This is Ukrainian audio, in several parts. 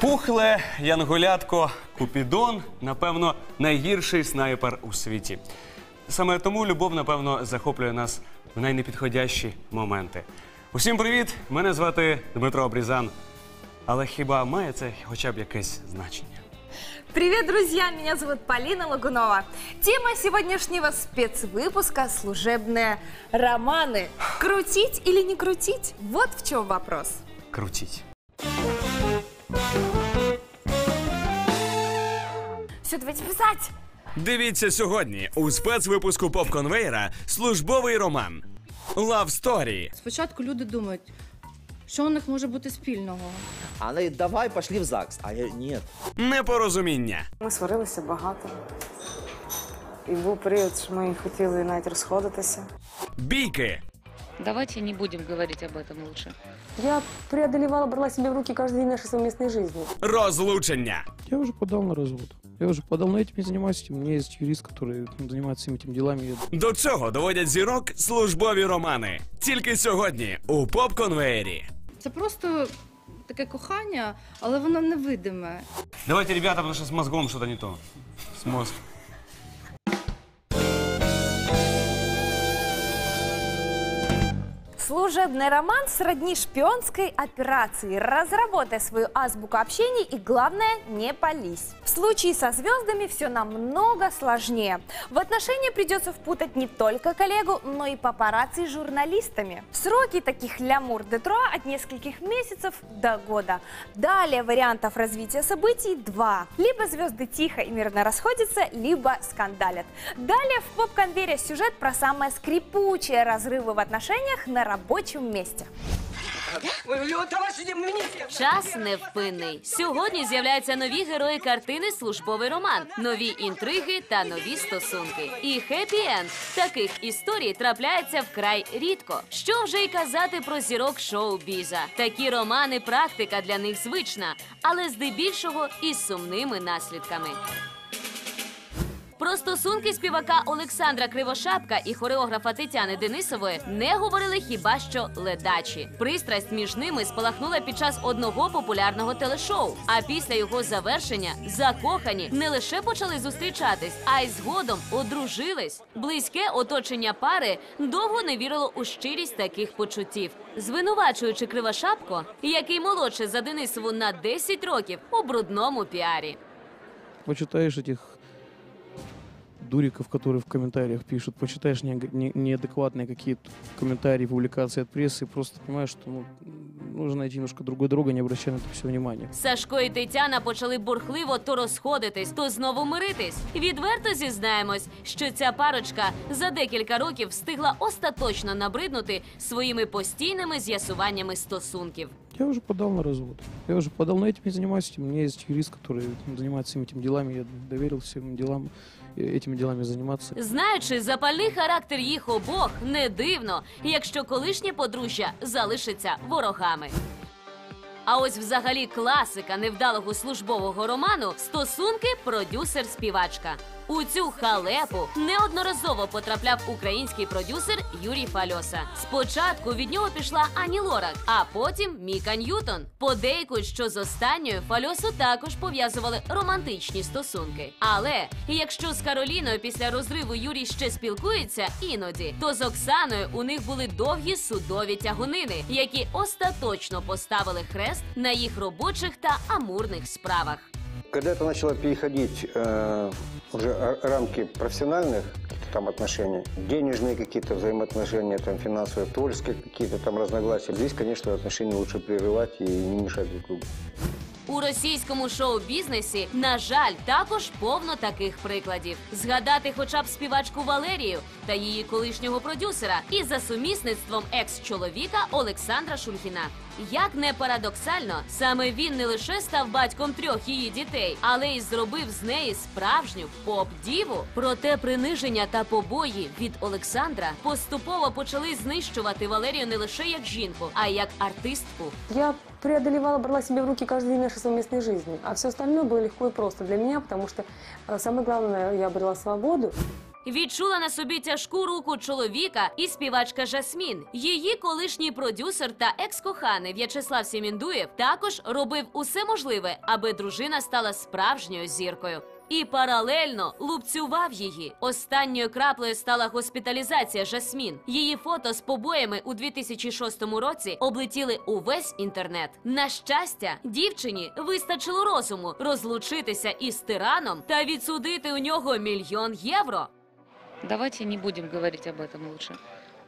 Кухле, Янголятко, Купідон, напевно, найгірший снайпер у світі. Саме тому любов, напевно, захоплює нас в найнепідходящі моменти. Усім привіт! Мене звати Дмитро Обрізан. Але хіба має це хоча б якесь значення? Привет, друзья! Меня зовут Полина Лагунова. Тема сегодняшнего спецвыпуска – служебные романы. Крутить или не крутить? Вот в чем вопрос. Крутіть. Все, давайте писать. Дивіться сьогодні у спецвипуску поп-конвейера службовий роман. Love Story. Спочатку люди думають, що у них може бути спільного. А она говорит, давай, пошли в ЗАГС. А я, нет. Непорозуміння. Ми сварилися багато. І був період, що ми хотіли навіть розходитися. Бійки. Давайте не будем говорить об этом лучше. Я преодолевала, брала себя в руки каждый день нашей совместной жизни. Розлучення. Я уже подал на развод. Я уже подал, но этим не занимаюсь. У меня есть юрист, который ну, занимается всеми этими делами. Я До цього доводять зірок службові романи. Тільки сьогодні у поп-конвеєрі. Це просто таке кохання, але воно невидиме. Давайте, ребята, потому что с мозгом что-то не то. С мозгом. Служебный роман сродни шпионской операции. Разработай свою азбуку общения и, главное, не пались. В случае со звездами все намного сложнее. В отношения придется впутать не только коллегу, но и папарацци с журналистами. Сроки таких лямур де труа от нескольких месяцев до года. Далее вариантов развития событий два. Либо звезды тихо и мирно расходятся, либо скандалят. Далее в поп-конвейере сюжет про самые скрипучие разрывы в отношениях на рабочем месте. Час невпинний. Сьогодні з'являються нові герої картини Службовий роман, нові інтриги та нові стосунки. І хеппі-енд таких історій трапляється вкрай рідко. Що вже й казати про зірок шоу-біза. Такі романи практика для них звична, але здебільшого із сумними наслідками. Про стосунки співака Олександра Кривошапка і хореографа Тетяни Денисової не говорили хіба що ледачі. Пристрасть між ними спалахнула під час одного популярного телешоу. А після його завершення закохані не лише почали зустрічатись, а й згодом одружились. Близьке оточення пари довго не вірило у щирість таких почуттів, звинувачуючи Кривошапко, який молодший за Денисову на 10 років у брудному піарі. почитаешь этих дуриков, которые в комментариях пишут, почитаешь не- не- неадекватные какие-то комментарии, публикации от прессы, и просто понимаешь, что ну, нужно найти немножко другой дорогой, не обращая на это все внимания. Сашко і Тетяна почали бурхливо то розходитись, то знову миритись. Відверто зізнаємось, що ця парочка за декілька років встигла остаточно набриднути своїми постійними з'ясуваннями стосунків. Я уже подал на развод. Я уже подал, но этим не занимаюсь. У меня есть юрист, который ну, занимается всеми этими делами. Я доверил всем делам, э, этими делами заниматься. Знаючи запальний характер їх обох, не дивно, якщо колишнє подружжя залишиться ворогами. А ось взагалі класика невдалого службового роману стосунки продюсер-співачка. У цю халепу неодноразово потрапляв український продюсер Юрій Фальоса. Спочатку від нього пішла Ані Лорак, а потім Міка Ньютон. Подейкують, що з останньою Фальосу також пов'язували романтичні стосунки. Але якщо з Кароліною після розриву Юрій ще спілкується іноді, то з Оксаною у них були довгі судові тягунини, які остаточно поставили хрест на їх робочих та амурних справах. Когда это начало переходить э, уже р- рамки профессиональных там отношений, денежные какие-то взаимоотношения, там финансовые, творческие какие-то там разногласия, здесь, конечно, отношения лучше прерывать и не мешать друг другу. У російському шоу-бізнесі, на жаль, також повно таких прикладів. Згадати хоча б співачку Валерію та її колишнього продюсера і за сумісництвом екс-чоловіка Олександра Шульгіна. Як не парадоксально, саме він не лише став батьком трьох її дітей, але й зробив з неї справжню поп-діву. Проте приниження та побої від Олександра поступово почали знищувати Валерію не лише як жінку, а й як артистку. Я преодолевала, брала себя в руки каждый день нашей совместной жизни. А все остальное было легко и просто для меня, потому что э, самое главное, я обрела свободу. Відчула на собі тяжку руку чоловіка і співачка Жасмін. Її колишній продюсер та екс-коханий В'ячеслав Сіміндуєв також робив усе можливе, аби дружина стала справжньою зіркою. І паралельно лупцював її. Останньою краплею стала госпіталізація Жасмін. Її фото з побоями у 2006 році облетіли увесь інтернет. На щастя, дівчині вистачило розуму розлучитися із тираном та відсудити у нього мільйон євро. Давайте не будем говорить об этом лучше.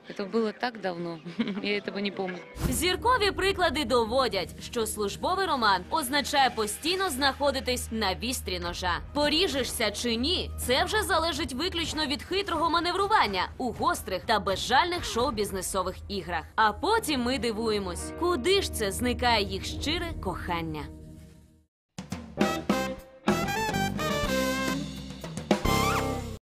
Это было так давно, я этого не помню. Зіркові приклади доводять, що службовий роман означає постійно знаходитись на вістрі ножа. Поріжешся чи ні, це вже залежить виключно від хитрого маневрування у гострих та безжальних шоу-бізнесових іграх. А потім ми дивуємось, куди ж це зникає їх щире кохання.